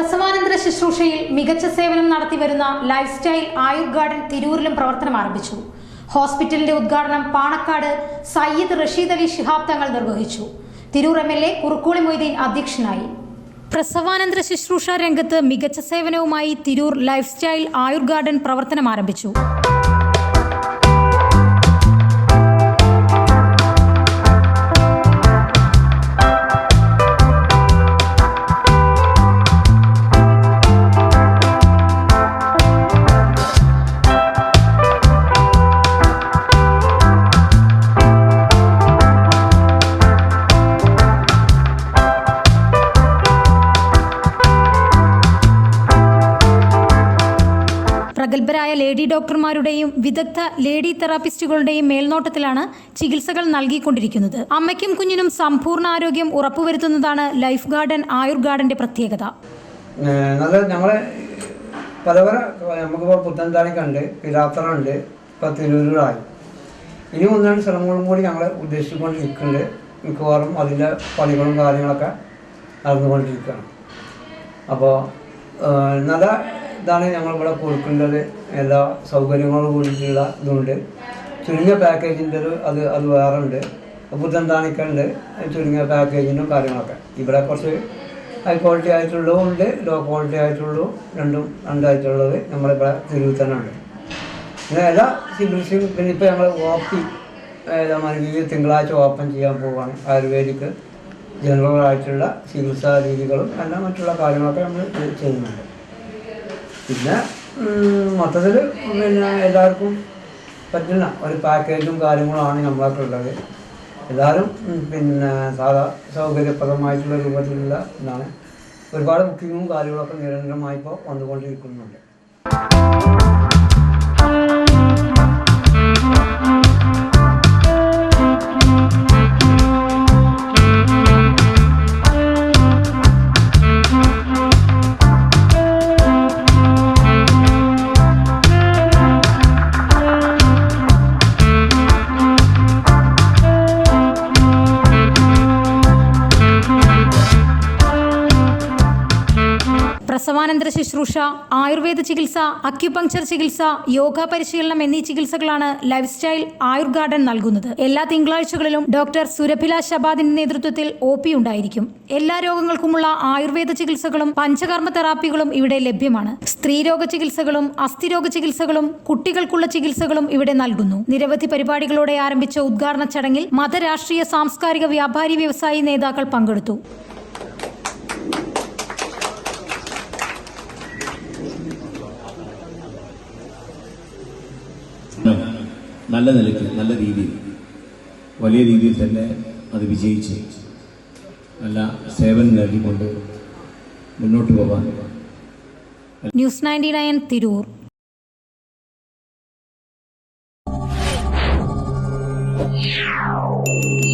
പ്രസവാനന്തര ശുശ്രൂഷയിൽ മികച്ച സേവനം നടത്തി വരുന്ന ലൈഫ് സ്റ്റൈൽ ആയുർ ഗാർഡൻ തിരൂരിലും പ്രവർത്തനം ആരംഭിച്ചു. ഹോസ്പിറ്റലിന്റെ ഉദ്ഘാടനം പാണക്കാട് സയ്യിദ് റഷീദ് അലി ശിഹാബ് തങ്ങൾ നിർവഹിച്ചു. Tirur M L A Kurukkoli Moideen അധ്യക്ഷനായി. പ്രസവാനന്തര ശുശ്രൂഷ രംഗത്ത് മികച്ച സേവനവുമായി Tirur lifestyle Ayur garden പ്രവർത്തനം ആരംഭിച്ചു. പ്രഗത്ഭരായ ലേഡി ഡോക്ടർമാരുടെയും വിദഗ്ധ ലേഡി തെറാപ്പിസ്റ്റുകളുടെയും മേൽനോട്ടത്തിലാണ് ചികിത്സകൾ നൽകിക്കൊണ്ടിരിക്കുന്നത്. അമ്മയ്ക്കും കുഞ്ഞിനും സമ്പൂർണ ആരോഗ്യം ഉറപ്പുവരുത്തുന്നതാണ് ലൈഫ് ഗാർഡൻ ആയുർ ഗാർഡന്റെ പ്രത്യേകത നല്ല ഞങ്ങളെ പല പല നമുക്കിപ്പോൾ പുത്തൻതാണിക്കുണ്ട് പിലാത്തറുണ്ട് ഇപ്പോൾ തിരൂരുകളായി. ഇനി ഒന്നാണ് ശ്രമങ്ങളും കൂടി ഞങ്ങൾ ഉദ്ദേശിച്ചുകൊണ്ടിരിക്കുന്നുണ്ട്. മിക്കവാറും അതിന്റെ പണികളും കാര്യങ്ങളൊക്കെ നടന്നുകൊണ്ടിരിക്കുകയാണ്. അപ്പോൾ നല്ല ഇതാണ് ഞങ്ങൾ ഇവിടെ കൊടുക്കേണ്ടത്. എല്ലാ സൗകര്യങ്ങളും കൂടിയിട്ടുള്ള ഇതുണ്ട്. ചുരുങ്ങിയ പാക്കേജിന്റെ ഒരു അത് അത് വേറെ ഉണ്ട് പുത്തൻതാണിക്കുണ്ട് ചുരുങ്ങിയ പാക്കേജിനും കാര്യങ്ങളൊക്കെ. ഇവിടെ കുറച്ച് ഹൈ ക്വാളിറ്റി ആയിട്ടുള്ളതും ഉണ്ട് ലോ ക്വാളിറ്റി ആയിട്ടുള്ളതും രണ്ടും രണ്ടായിട്ടുള്ളത് നമ്മളിവിടെ തിരുവിൽ തന്നെ ഉണ്ട് പിന്നെ എല്ലാ ചികിത്സയും പിന്നെ ഇപ്പോൾ ഞങ്ങൾ ഓപ്പി ഈ തിങ്കളാഴ്ച ഓപ്പൺ ചെയ്യാൻ പോവുകയാണ് ആയുർവേദിക്ക് ജനറൽ ആയിട്ടുള്ള ചികിത്സാ രീതികളും എല്ലാം മറ്റുള്ള കാര്യങ്ങളൊക്കെ നമ്മൾ ചെയ്യുന്നുണ്ട്. പിന്നെ മൊത്തത്തിൽ പിന്നെ എല്ലാവർക്കും പറ്റുന്ന ഒരു പാക്കേജും കാര്യങ്ങളുമാണ് നമ്മളൊക്കെ ഉള്ളത് എല്ലാവരും പിന്നെ സാധാ സൗകര്യപ്രദമായിട്ടുള്ള രൂപത്തിലുള്ള ഇതാണ്. ഒരുപാട് ബുക്കിങ്ങും കാര്യങ്ങളൊക്കെ നിരന്തരമായി ഇപ്പോൾ വന്നുകൊണ്ടിരിക്കുന്നുണ്ട്. പ്രസവാനന്തര ശുശ്രൂഷ ആയുർവേദ ചികിത്സ അക്യുപങ്ചർ ചികിത്സ യോഗ പരിശീലനം എന്നീ ചികിത്സകളാണ് ലൈഫ് സ്റ്റൈൽ ആയുർ ഗാർഡൻ നൽകുന്നത്. എല്ലാ തിങ്കളാഴ്ചകളിലും ഡോക്ടർ സുരഭില ഷബാദിന്റെ നേതൃത്വത്തിൽ ഒ പി ഉണ്ടായിരിക്കും. എല്ലാ രോഗങ്ങൾക്കുമുള്ള ആയുർവേദ ചികിത്സകളും പഞ്ചകർമ്മ തെറാപ്പികളും ഇവിടെ ലഭ്യമാണ്. സ്ത്രീരോഗ ചികിത്സകളും അസ്ഥിരോഗ ചികിത്സകളും കുട്ടികൾക്കുള്ള ചികിത്സകളും ഇവിടെ നൽകുന്നു. നിരവധി പരിപാടികളോടെ ആരംഭിച്ച ഉദ്ഘാടന ചടങ്ങിൽ മതരാഷ്ട്രീയ സാംസ്കാരിക വ്യാപാരി വ്യവസായി നേതാക്കൾ പങ്കെടുത്തു. നല്ല നിലയ്ക്ക് നല്ല രീതിയിൽ വലിയ രീതിയിൽ തന്നെ അത് വിജയിച്ച് നല്ല സേവനം നൽകിക്കൊണ്ട് മുന്നോട്ട് പോകാൻ news ninety nine Tirur Yeah.